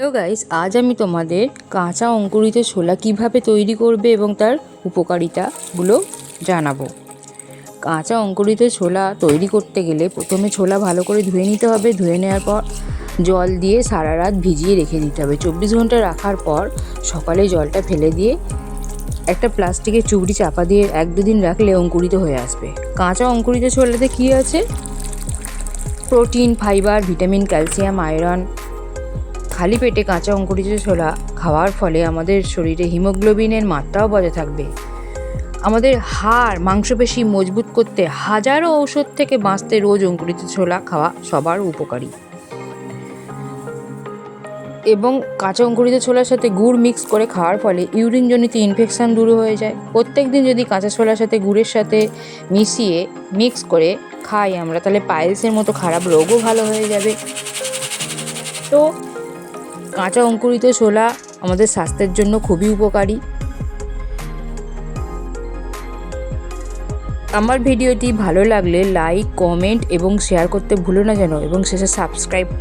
Hello guys, আজ আমি তোমাদের কাঁচা অঙ্কুরিত ছোলা কীভাবে তৈরি করবে এবং তার উপকারিতাগুলো জানাব। কাঁচা অঙ্কুরিত ছোলা তৈরি করতে গেলে প্রথমে ছোলা ভালো করে ধুয়ে নিতে হবে। ধুয়ে নেওয়ার পর জল দিয়ে সারা রাত ভিজিয়ে রেখে দিতে হবে। চব্বিশ ঘণ্টা রাখার পর সকালে জলটা ফেলে দিয়ে একটা প্লাস্টিকের চুবড়ি চাপা দিয়ে এক দুদিন রাখলে অঙ্কুরিত হয়ে আসবে। কাঁচা অঙ্কুরিত ছোলাতে কী আছে? Protein, fibre, vitamin, calcium, iron খালি পেটে কাঁচা অঙ্কুরিত ছোলা খাওয়ার ফলে আমাদের শরীরে হিমোগ্লোবিনের মাত্রাও বজায় থাকবে। আমাদের হাড়, মাংসপেশি মজবুত করতে হাজারো ঔষধ থেকে বাঁচতে রোজ অঙ্কুরিত ছোলা খাওয়া সবার উপকারী। এবং কাঁচা অঙ্কুরিত ছোলার সাথে গুড় মিক্স করে খাওয়ার ফলে ইউরিনজনিত ইনফেকশান দূর হয়ে যায়। প্রত্যেক দিন যদি কাঁচা ছোলার সাথে গুড়ের সাথে মিশিয়ে মিক্স করে খাই আমরা, তাহলে পাইলসের মতো খারাপ রোগও ভালো হয়ে যাবে। তো কাঁচা অঙ্কুরিত ছোলা আমাদের স্বাস্থ্যের জন্য খুবই উপকারী। আমার ভিডিওটি ভালো লাগলে লাইক, কমেন্ট এবং শেয়ার করতে ভুলো না যেন এবং শেষে সাবস্ক্রাইবটা